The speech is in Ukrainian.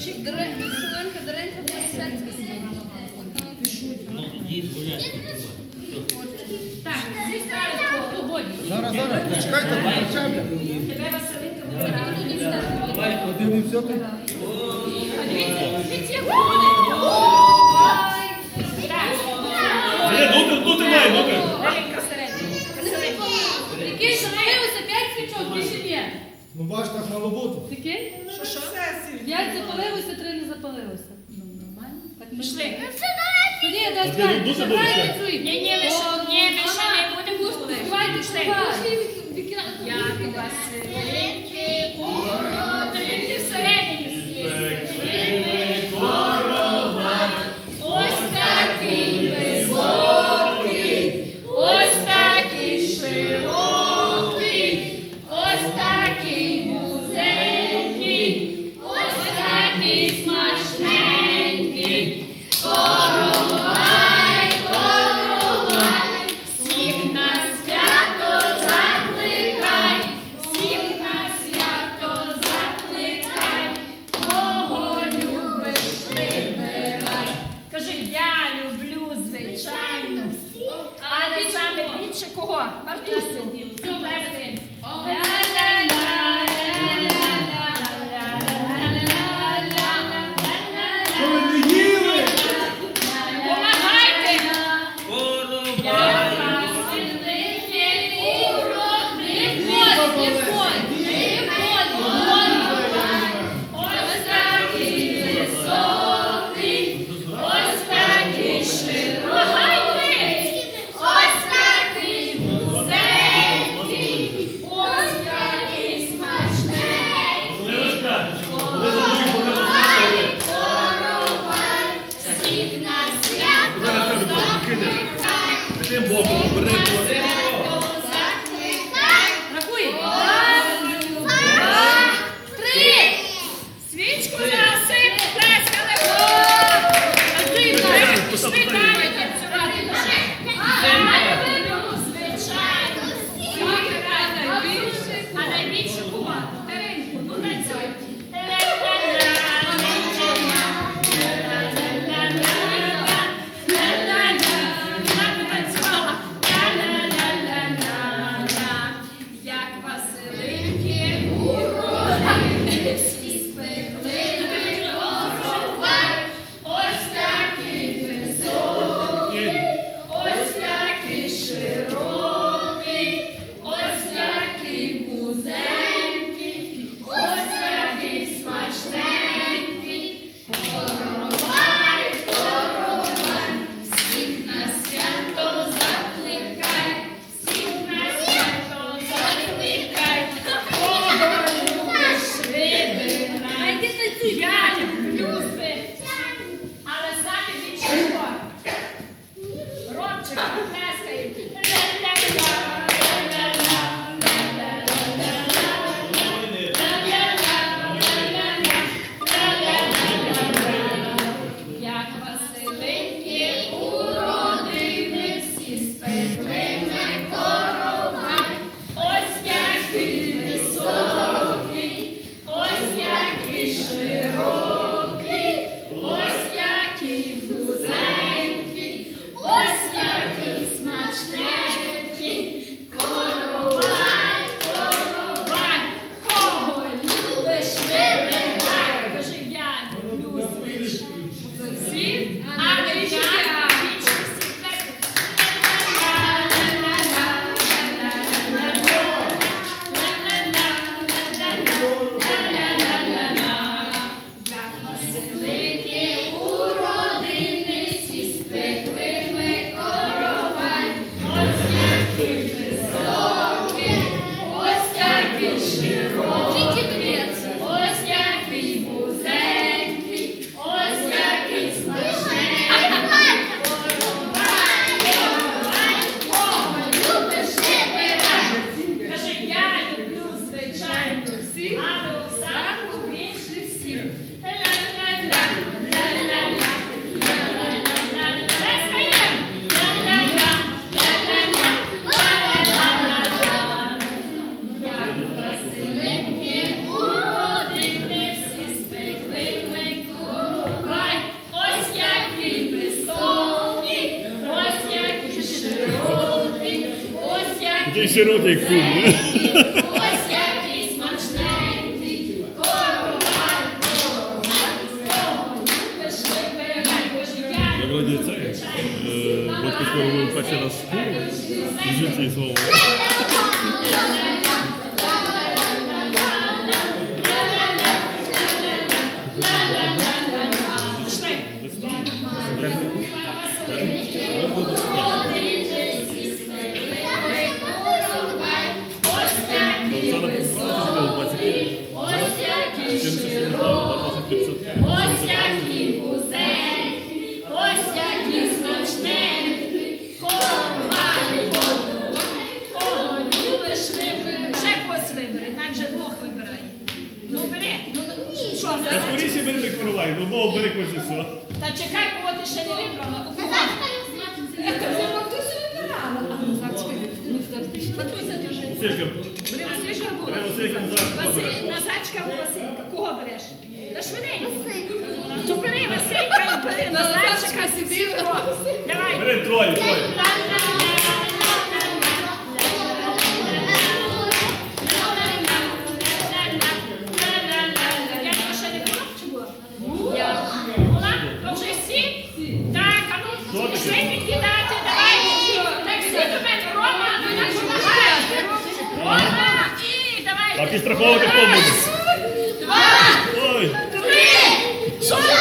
Ключик Деренко, Шеленка Деренко, Так, зі старою свободі. Зараз, зараз, почекайте, почекайте. Тебе Василинка буде. Подивимося. Дивіться, дивіться, Ой! Так. Ну, тримай, добре. Бо бач, так на роботу. Таке? Ну, що, що? П'ять запалилося, три не запалилося. Ну, нормально. Так ну, пішли. Тоді, дай спать. Дуже добре. Ні, ні, ви ще ні, ви ще не будемо. Давайте, пішли. Я вас. Е, Навіть більше кого? Мартусю. Олени. cheia широкий кум. Ось який смачненький, коровай, коровай, любиш вибирай, божев'яний. Я вроді це, е, батько скоро був перший раз в школу, і За скоріше коровай, ну мов бери когось і все. Та чекай, кого ти ще не вибрала. Я ну, дуже. Василька. Кого береш? Та швиденько. Бери Василька бери Назачка собі. Давай. Бери троє, троє. А підстраховувати хто буде? Два! Ой! Три! Чотири!